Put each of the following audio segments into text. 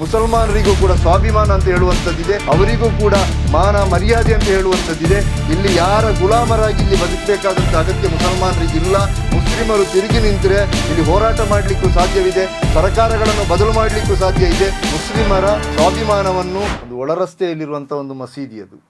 ಮುಸಲ್ಮಾನರಿಗೂ ಕೂಡ ಸ್ವಾಭಿಮಾನ ಅಂತ ಹೇಳುವಂಥದ್ದಿದೆ. ಅವರಿಗೂ ಕೂಡ ಮಾನ ಮರ್ಯಾದೆ ಅಂತ ಹೇಳುವಂಥದ್ದಿದೆ. ಇಲ್ಲಿ ಯಾರ ಗುಲಾಮರಾಗಿ ಇಲ್ಲಿ ಬದುಕಬೇಕಾದಂಥ ಅಗತ್ಯ ಮುಸಲ್ಮಾನರಿಗಿಲ್ಲ. ಮುಸ್ಲಿಮರು ತಿರುಗಿ ನಿಂತರೆ ಇಲ್ಲಿ ಹೋರಾಟ ಮಾಡಲಿಕ್ಕೂ ಸಾಧ್ಯವಿದೆ. ಸರ್ಕಾರಗಳನ್ನು ಬದಲು ಮಾಡಲಿಕ್ಕೂ ಸಾಧ್ಯ ಇದೆ. ಮುಸ್ಲಿಮರ ಸ್ವಾಭಿಮಾನವನ್ನು ಒಂದು ಒಳರಸ್ತೆಯಲ್ಲಿರುವಂಥ ಒಂದು ಮಸೀದಿ ಅದು.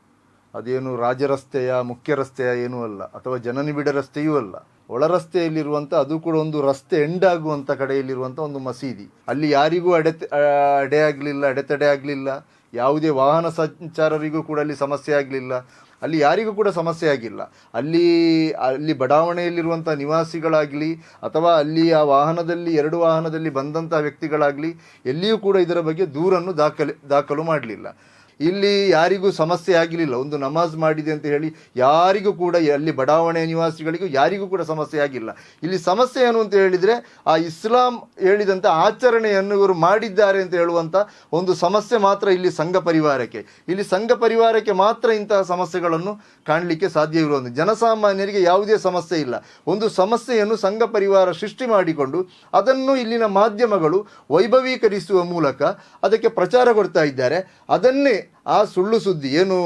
ಅದೇನು ರಾಜರಸ್ತೆಯ ಮುಖ್ಯ ರಸ್ತೆಯ ಏನೂ ಅಲ್ಲ. ಅಥವಾ ಜನನಿಬಿಡ ರಸ್ತೆಯೂ ಅಲ್ಲ. ಒಳ ರಸ್ತೆಯಲ್ಲಿರುವಂಥ ಅದು ಕೂಡ ಒಂದು ರಸ್ತೆ ಎಂಡ್ ಆಗುವಂಥ ಕಡೆಯಲ್ಲಿರುವಂಥ ಒಂದು ಮಸೀದಿ. ಅಲ್ಲಿ ಯಾರಿಗೂ ಅಡೆತ ಅಡೆ ಆಗಲಿಲ್ಲ, ಅಡೆತಡೆ ಆಗಲಿಲ್ಲ. ಯಾವುದೇ ವಾಹನ ಸಂಚಾರರಿಗೂ ಕೂಡ ಅಲ್ಲಿ ಸಮಸ್ಯೆ ಆಗಲಿಲ್ಲ. ಅಲ್ಲಿ ಯಾರಿಗೂ ಕೂಡ ಸಮಸ್ಯೆ ಆಗಿಲ್ಲ. ಅಲ್ಲಿ ಅಲ್ಲಿ ಬಡಾವಣೆಯಲ್ಲಿರುವಂಥ ನಿವಾಸಿಗಳಾಗಲಿ, ಅಥವಾ ಅಲ್ಲಿ ಆ ವಾಹನದಲ್ಲಿ, ಎರಡು ವಾಹನದಲ್ಲಿ ಬಂದಂಥ ವ್ಯಕ್ತಿಗಳಾಗಲಿ, ಎಲ್ಲಿಯೂ ಕೂಡ ಇದರ ಬಗ್ಗೆ ದೂರನ್ನು ದಾಖಲೆ, ದಾಖಲು ಮಾಡಲಿಲ್ಲ. ಇಲ್ಲಿ ಯಾರಿಗೂ ಸಮಸ್ಯೆ ಆಗಲಿಲ್ಲ ಒಂದು ನಮಾಜ್ ಮಾಡಿದೆ ಅಂತ ಹೇಳಿ ಯಾರಿಗೂ ಕೂಡ ಅಲ್ಲಿ ಬಡಾವಣೆ ನಿವಾಸಿಗಳಿಗೂ ಯಾರಿಗೂ ಕೂಡ ಸಮಸ್ಯೆ ಆಗಿಲ್ಲ. ಇಲ್ಲಿ ಸಮಸ್ಯೆ ಏನು ಅಂತ ಹೇಳಿದರೆ ಆ ಇಸ್ಲಾಂ ಹೇಳಿದಂಥ ಆಚರಣೆಯನ್ನು ಇವರು ಮಾಡಿದ್ದಾರೆ ಅಂತ ಹೇಳುವಂಥ ಒಂದು ಸಮಸ್ಯೆ ಮಾತ್ರ ಇಲ್ಲಿ ಸಂಘ ಪರಿವಾರಕ್ಕೆ. ಇಲ್ಲಿ ಸಂಘ ಪರಿವಾರಕ್ಕೆ ಮಾತ್ರ ಇಂತಹ ಸಮಸ್ಯೆಗಳನ್ನು ಕಾಣಲಿಕ್ಕೆ ಸಾಧ್ಯ ಇರುವುದು ಜನಸಾಮಾನ್ಯರಿಗೆ ಯಾವುದೇ ಸಮಸ್ಯೆ ಇಲ್ಲ. ಒಂದು ಸಮಸ್ಯೆಯನ್ನು ಸಂಘ ಪರಿವಾರ ಸೃಷ್ಟಿ ಮಾಡಿಕೊಂಡು ಅದನ್ನು ಇಲ್ಲಿನ ಮಾಧ್ಯಮಗಳು ವೈಭವೀಕರಿಸುವ ಮೂಲಕ ಅದಕ್ಕೆ ಪ್ರಚಾರ ಕೊಡ್ತಾ ಇದ್ದಾರೆ. ಅದನ್ನೇ ಆ ಸುಳ್ಳು ಸುದ್ದಿ ಏನು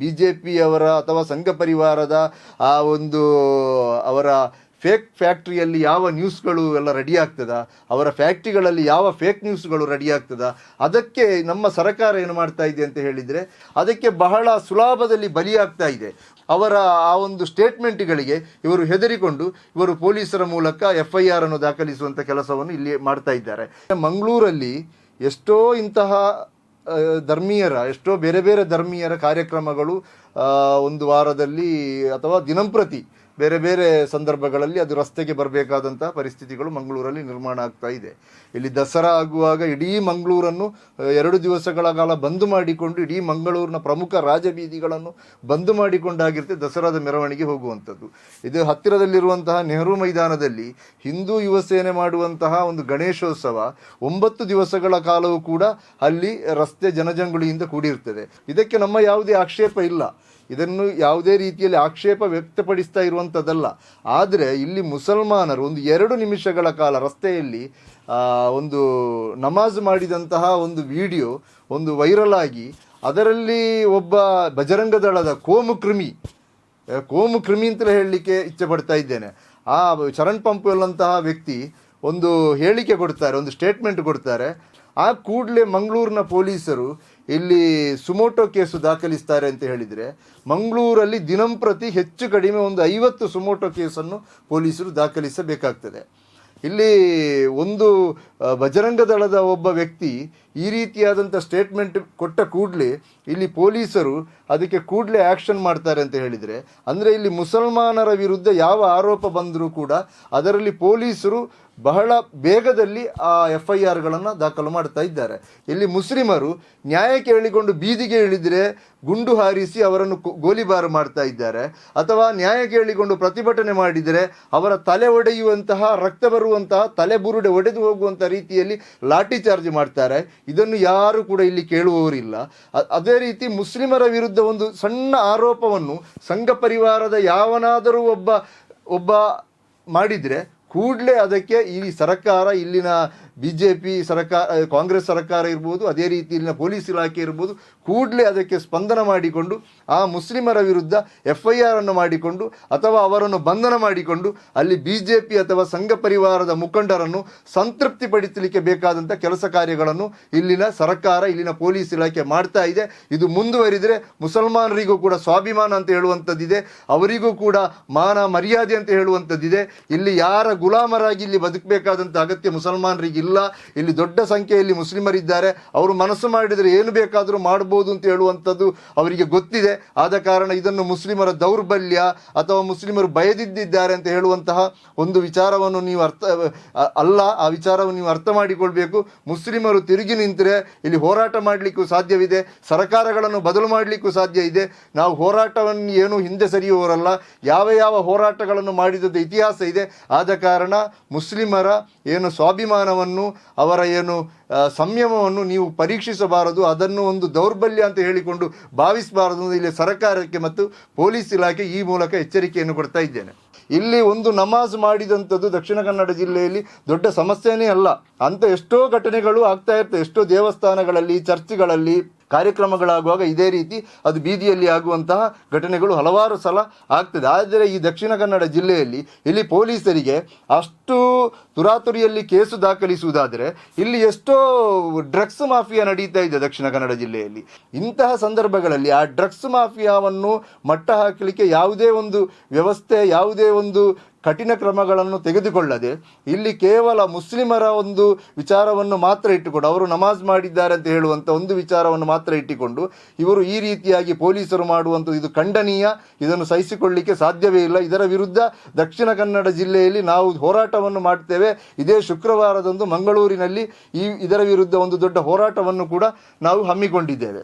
ಬಿ ಜೆ ಪಿಯವರ ಅಥವಾ ಸಂಘ ಪರಿವಾರದ ಆ ಒಂದು ಅವರ ಫೇಕ್ ಫ್ಯಾಕ್ಟ್ರಿಯಲ್ಲಿ ಯಾವ ನ್ಯೂಸ್ಗಳು ಎಲ್ಲ ರೆಡಿ ಆಗ್ತದ, ಅವರ ಫ್ಯಾಕ್ಟ್ರಿಗಳಲ್ಲಿ ಯಾವ ಫೇಕ್ ನ್ಯೂಸ್ಗಳು ರೆಡಿ ಆಗ್ತದ, ಅದಕ್ಕೆ ನಮ್ಮ ಸರ್ಕಾರ ಏನು ಮಾಡ್ತಾ ಇದೆ ಅಂತ ಹೇಳಿದರೆ, ಅದಕ್ಕೆ ಬಹಳ ಸುಲಭದಲ್ಲಿ ಬಲಿಯಾಗ್ತಾ ಇದೆ. ಅವರ ಆ ಒಂದು ಸ್ಟೇಟ್ಮೆಂಟ್ಗಳಿಗೆ ಇವರು ಹೆದರಿಕೊಂಡು, ಇವರು ಪೊಲೀಸರ ಮೂಲಕ ಎಫ್ ಐ ಆರ್ ಅನ್ನು ದಾಖಲಿಸುವಂಥ ಕೆಲಸವನ್ನು ಇಲ್ಲಿ ಮಾಡ್ತಾ ಇದ್ದಾರೆ. ಮಂಗಳೂರಲ್ಲಿ ಎಷ್ಟೋ ಇಂತಹ ಧರ್ಮೀಯರ ಎಷ್ಟೋ ಬೇರೆ ಬೇರೆ ಧರ್ಮೀಯರ ಕಾರ್ಯಕ್ರಮಗಳು ಒಂದು ವಾರದಲ್ಲಿ ಅಥವಾ ದಿನಂಪ್ರತಿ ಬೇರೆ ಬೇರೆ ಸಂದರ್ಭಗಳಲ್ಲಿ ಅದು ರಸ್ತೆಗೆ ಬರಬೇಕಾದಂಥ ಪರಿಸ್ಥಿತಿಗಳು ಮಂಗಳೂರಲ್ಲಿ ನಿರ್ಮಾಣ ಆಗ್ತಾ ಇದೆ. ಇಲ್ಲಿ ದಸರಾ ಆಗುವಾಗ ಇಡೀ ಮಂಗಳೂರನ್ನು ಎರಡು ದಿವಸಗಳ ಕಾಲ ಬಂದ್ ಮಾಡಿಕೊಂಡು ಇಡೀ ಮಂಗಳೂರಿನ ಪ್ರಮುಖ ರಾಜಬೀದಿಗಳನ್ನು ಬಂದ್ ಮಾಡಿಕೊಂಡಾಗಿರುತ್ತೆ ದಸರಾದ ಮೆರವಣಿಗೆ ಹೋಗುವಂಥದ್ದು. ಇದು ಹತ್ತಿರದಲ್ಲಿರುವಂತಹ ನೆಹರು ಮೈದಾನದಲ್ಲಿ ಹಿಂದೂ ಯುವ ಸೇನೆ ಮಾಡುವಂತಹ ಒಂದು ಗಣೇಶೋತ್ಸವ ಒಂಬತ್ತು ದಿವಸಗಳ ಕಾಲವೂ ಕೂಡ ಅಲ್ಲಿ ರಸ್ತೆ ಜನಜಂಗುಳಿಯಿಂದ ಕೂಡಿರ್ತದೆ ಇದಕ್ಕೆ ನಮ್ಮ ಯಾವುದೇ ಆಕ್ಷೇಪ ಇಲ್ಲ. ಇದನ್ನು ಯಾವುದೇ ರೀತಿಯಲ್ಲಿ ಆಕ್ಷೇಪ ವ್ಯಕ್ತಪಡಿಸ್ತಾ ಇರುವಂಥದ್ದಲ್ಲ ಆದರೆ ಇಲ್ಲಿ ಮುಸಲ್ಮಾನರು ಒಂದು ಎರಡು ನಿಮಿಷಗಳ ಕಾಲ ರಸ್ತೆಯಲ್ಲಿ ಒಂದು ನಮಾಜ್ ಮಾಡಿದಂತಹ ಒಂದು ವಿಡಿಯೋ ಒಂದು ವೈರಲ್ ಆಗಿ, ಅದರಲ್ಲಿ ಒಬ್ಬ ಬಜರಂಗ ದಳದ ಕೋಮು ಕ್ರಿಮಿ ಕೋಮು ಕ್ರಿಮಿ ಅಂತಲೇ ಹೇಳಲಿಕ್ಕೆ ಇಚ್ಛೆ ಪಡ್ತಾ ಇದ್ದೇನೆ. ಆ ಶರಣ್ ಪಂಪುಲ್ಲಂತಹ ವ್ಯಕ್ತಿ ಒಂದು ಹೇಳಿಕೆ ಕೊಡ್ತಾರೆ, ಒಂದು ಸ್ಟೇಟ್ಮೆಂಟ್ ಕೊಡ್ತಾರೆ. ಆ ಕೂಡಲೇ ಮಂಗಳೂರಿನ ಪೊಲೀಸರು ಇಲ್ಲಿ ಸುಮೋಟೋ ಕೇಸು ದಾಖಲಿಸ್ತಾರೆ ಅಂತ ಹೇಳಿದರೆ ಮಂಗಳೂರಲ್ಲಿ ದಿನಂಪ್ರತಿ ಹೆಚ್ಚು ಕಡಿಮೆ ಒಂದು ಐವತ್ತು ಸುಮೋಟೋ ಕೇಸನ್ನು ಪೊಲೀಸರು ದಾಖಲಿಸಬೇಕಾಗ್ತದೆ. ಇಲ್ಲಿ ಒಂದು ಬಜರಂಗ ದಳದ ಒಬ್ಬ ವ್ಯಕ್ತಿ ಈ ರೀತಿಯಾದಂಥ ಸ್ಟೇಟ್ಮೆಂಟ್ ಕೊಟ್ಟ ಕೂಡಲೇ ಇಲ್ಲಿ ಪೊಲೀಸರು ಅದಕ್ಕೆ ಕೂಡಲೇ ಆ್ಯಕ್ಷನ್ ಮಾಡ್ತಾರೆ ಅಂತ ಹೇಳಿದರೆ. ಅಂದರೆ ಇಲ್ಲಿ ಮುಸಲ್ಮಾನರ ವಿರುದ್ಧ ಯಾವ ಆರೋಪ ಬಂದರೂ ಕೂಡ ಅದರಲ್ಲಿ ಪೊಲೀಸರು ಬಹಳ ಬೇಗದಲ್ಲಿ ಆ ಎಫ್ ಐ ಆರ್ಗಳನ್ನು ದಾಖಲು ಮಾಡ್ತಾ ಇದ್ದಾರೆ. ಇಲ್ಲಿ ಮುಸ್ಲಿಮರು ನ್ಯಾಯ ಕೇಳಿಕೊಂಡು ಬೀದಿಗೆ ಇಳಿದರೆ ಗುಂಡು ಹಾರಿಸಿ ಅವರನ್ನು ಗೋಲಿಬಾರು ಮಾಡ್ತಾ ಇದ್ದಾರೆ. ಅಥವಾ ನ್ಯಾಯ ಕೇಳಿಕೊಂಡು ಪ್ರತಿಭಟನೆ ಮಾಡಿದರೆ ಅವರ ತಲೆ ಒಡೆಯುವಂತಹ, ರಕ್ತ ಬರುವಂತಹ, ತಲೆ ಬುರುಡೆ ಒಡೆದು ಹೋಗುವಂತಹ ರೀತಿಯಲ್ಲಿ ಲಾಠಿ ಚಾರ್ಜ್ ಮಾಡ್ತಾರೆ. ಇದನ್ನು ಯಾರು ಕೂಡ ಇಲ್ಲಿ ಕೇಳುವವರಿಲ್ಲ. ಅದೇ ರೀತಿ ಮುಸ್ಲಿಮರ ವಿರುದ್ಧ ಒಂದು ಸಣ್ಣ ಆರೋಪವನ್ನು ಸಂಘ ಪರಿವಾರದ ಯಾವನಾದರೂ ಒಬ್ಬ ಒಬ್ಬ ಮಾಡಿದರೆ ಕೂಡಲೇ ಅದಕ್ಕೆ ಈ ಸರ್ಕಾರ ಇಲ್ಲಿನ ಬಿ ಜೆ ಪಿ ಸರ್ಕಾರ ಕಾಂಗ್ರೆಸ್ ಸರ್ಕಾರ ಇರ್ಬೋದು, ಅದೇ ರೀತಿ ಇಲ್ಲಿನ ಪೊಲೀಸ್ ಇಲಾಖೆ ಇರ್ಬೋದು, ಕೂಡಲೇ ಅದಕ್ಕೆ ಸ್ಪಂದನ ಮಾಡಿಕೊಂಡು, ಆ ಮುಸ್ಲಿಮರ ವಿರುದ್ಧ ಎಫ್ ಐ ಆರ್ ಅನ್ನು ಮಾಡಿಕೊಂಡು, ಅಥವಾ ಅವರನ್ನು ಬಂಧನ ಮಾಡಿಕೊಂಡು, ಅಲ್ಲಿ ಬಿ ಜೆ ಪಿ ಅಥವಾ ಸಂಘ ಪರಿವಾರದ ಮುಖಂಡರನ್ನು ಸಂತೃಪ್ತಿಪಡಿಸಲಿಕ್ಕೆ ಬೇಕಾದಂಥ ಕೆಲಸ ಕಾರ್ಯಗಳನ್ನು ಇಲ್ಲಿನ ಸರ್ಕಾರ, ಇಲ್ಲಿನ ಪೊಲೀಸ್ ಇಲಾಖೆ ಮಾಡ್ತಾ ಇದೆ. ಇದು ಮುಂದುವರಿದರೆ ಮುಸಲ್ಮಾನರಿಗೂ ಕೂಡ ಸ್ವಾಭಿಮಾನ ಅಂತ ಹೇಳುವಂಥದ್ದಿದೆ. ಅವರಿಗೂ ಕೂಡ ಮಾನ ಮರ್ಯಾದೆ ಅಂತ ಹೇಳುವಂಥದ್ದಿದೆ. ಇಲ್ಲಿ ಯಾರ ಗುಲಾಮರಾಗಿ ಇಲ್ಲಿ ಬದುಕಬೇಕಾದಂಥ ಅಗತ್ಯ ಮುಸಲ್ಮಾನರಿಗೆ ದೊಡ್ಡ ಸಂಖ್ಯೆಯಲ್ಲಿ ಮುಸ್ಲಿಮರಿದ್ದಾರೆ. ಅವರು ಮನಸ್ಸು ಮಾಡಿದರೆ ಏನು ಬೇಕಾದರೂ ಮಾಡ್ಬೋದು ಅಂತ ಹೇಳುವಂಥದ್ದು ಅವರಿಗೆ ಗೊತ್ತಿದೆ. ಆದ ಕಾರಣ ಇದನ್ನು ಮುಸ್ಲಿಮರ ದೌರ್ಬಲ್ಯ ಅಥವಾ ಮುಸ್ಲಿಮರು ಭಯದಿದ್ದಿದ್ದಾರೆ ಅಂತ ಹೇಳುವಂತಹ ಒಂದು ವಿಚಾರವನ್ನು ನೀವು ಅರ್ಥ ಅಲ್ಲ. ಆ ವಿಚಾರವನ್ನು ನೀವು ಅರ್ಥ ಮಾಡಿಕೊಳ್ಬೇಕು. ಮುಸ್ಲಿಮರು ತಿರುಗಿ ನಿಂತರೆ ಇಲ್ಲಿ ಹೋರಾಟ ಮಾಡಲಿಕ್ಕೂ ಸಾಧ್ಯವಿದೆ. ಸರ್ಕಾರಗಳನ್ನು ಬದಲು ಮಾಡಲಿಕ್ಕೂ ಸಾಧ್ಯ ಇದೆ. ನಾವು ಹೋರಾಟವನ್ನು ಏನು ಹಿಂದೆ ಸರಿಯುವವರಲ್ಲ. ಯಾವ ಯಾವ ಹೋರಾಟಗಳನ್ನು ಮಾಡಿದ ಇತಿಹಾಸ ಇದೆ. ಆದ ಕಾರಣ ಮುಸ್ಲಿಮರ ಏನು ಸ್ವಾಭಿಮಾನವನ್ನು ಅವರ ಏನು ಸಂಯಮವನ್ನು ನೀವು ಪರೀಕ್ಷಿಸಬಾರದು, ಅದನ್ನು ಒಂದು ದೌರ್ಬಲ್ಯ ಅಂತ ಹೇಳಿಕೊಂಡು ಭಾವಿಸಬಾರದು ಇಲ್ಲಿ ಸರ್ಕಾರಕ್ಕೆ ಮತ್ತು ಪೊಲೀಸ್ ಇಲಾಖೆ ಈ ಮೂಲಕ ಎಚ್ಚರಿಕೆಯನ್ನು ಕೊಡ್ತಾ ಇದ್ದೇನೆ. ಇಲ್ಲಿ ಒಂದು ನಮಾಜ್ ಮಾಡಿದಂಥದ್ದು ದಕ್ಷಿಣ ಕನ್ನಡ ಜಿಲ್ಲೆಯಲ್ಲಿ ದೊಡ್ಡ ಸಮಸ್ಯೆನೇ ಅಲ್ಲ. ಅಂತ ಎಷ್ಟೋ ಘಟನೆಗಳು ಆಗ್ತಾ ಇರ್ತವೆ, ಎಷ್ಟೋ ದೇವಸ್ಥಾನಗಳಲ್ಲಿ, ಚರ್ಚ್ಗಳಲ್ಲಿ ಕಾರ್ಯಕ್ರಮಗಳಾಗುವಾಗ ಇದೇ ರೀತಿ ಅದು ಬೀದಿಯಲ್ಲಿ ಆಗುವಂತಹ ಘಟನೆಗಳು ಹಲವಾರು ಸಲ ಆಗ್ತದೆ. ಆದರೆ ಈ ದಕ್ಷಿಣ ಕನ್ನಡ ಜಿಲ್ಲೆಯಲ್ಲಿ ಇಲ್ಲಿ ಪೊಲೀಸರಿಗೆ ಅಷ್ಟು ತುರಾತುರಿಯಲ್ಲಿ ಕೇಸು ದಾಖಲಿಸುವುದಾದರೆ ಇಲ್ಲಿ ಎಷ್ಟೋ ಡ್ರಗ್ಸ್ ಮಾಫಿಯಾ ನಡೀತಾ ಇದೆ ದಕ್ಷಿಣ ಕನ್ನಡ ಜಿಲ್ಲೆಯಲ್ಲಿ. ಇಂತಹ ಸಂದರ್ಭಗಳಲ್ಲಿ ಆ ಡ್ರಗ್ಸ್ ಮಾಫಿಯಾವನ್ನು ಮಟ್ಟ ಹಾಕಲಿಕ್ಕೆ ಯಾವುದೇ ಒಂದು ವ್ಯವಸ್ಥೆ, ಯಾವುದೇ ಒಂದು ಕಠಿಣ ಕ್ರಮಗಳನ್ನು ತೆಗೆದುಕೊಳ್ಳದೆ ಇಲ್ಲಿ ಕೇವಲ ಮುಸ್ಲಿಮರ ಒಂದು ವಿಚಾರವನ್ನು ಮಾತ್ರ ಇಟ್ಟುಕೊಂಡು ಅವರು ನಮಾಜ್ ಮಾಡಿದ್ದಾರೆ ಅಂತ ಹೇಳುವಂಥ ಒಂದು ವಿಚಾರವನ್ನು ಮಾತ್ರ ಇಟ್ಟುಕೊಂಡು ಇವರು ಈ ರೀತಿಯಾಗಿ ಪೊಲೀಸರು ಮಾಡುವಂಥ ಇದು ಖಂಡನೀಯ, ಇದನ್ನು ಸಹಿಸಿಕೊಳ್ಳಿಕ್ಕೆ ಸಾಧ್ಯವೇ ಇಲ್ಲ. ಇದರ ವಿರುದ್ಧ ದಕ್ಷಿಣ ಕನ್ನಡ ಜಿಲ್ಲೆಯಲ್ಲಿ ನಾವು ಹೋರಾಟವನ್ನು ಮಾಡ್ತೇವೆ. ಇದೇ ಶುಕ್ರವಾರದಂದು ಮಂಗಳೂರಿನಲ್ಲಿ ಈ ಇದರ ವಿರುದ್ಧ ಒಂದು ದೊಡ್ಡ ಹೋರಾಟವನ್ನು ಕೂಡ ನಾವು ಹಮ್ಮಿಕೊಂಡಿದ್ದೇವೆ.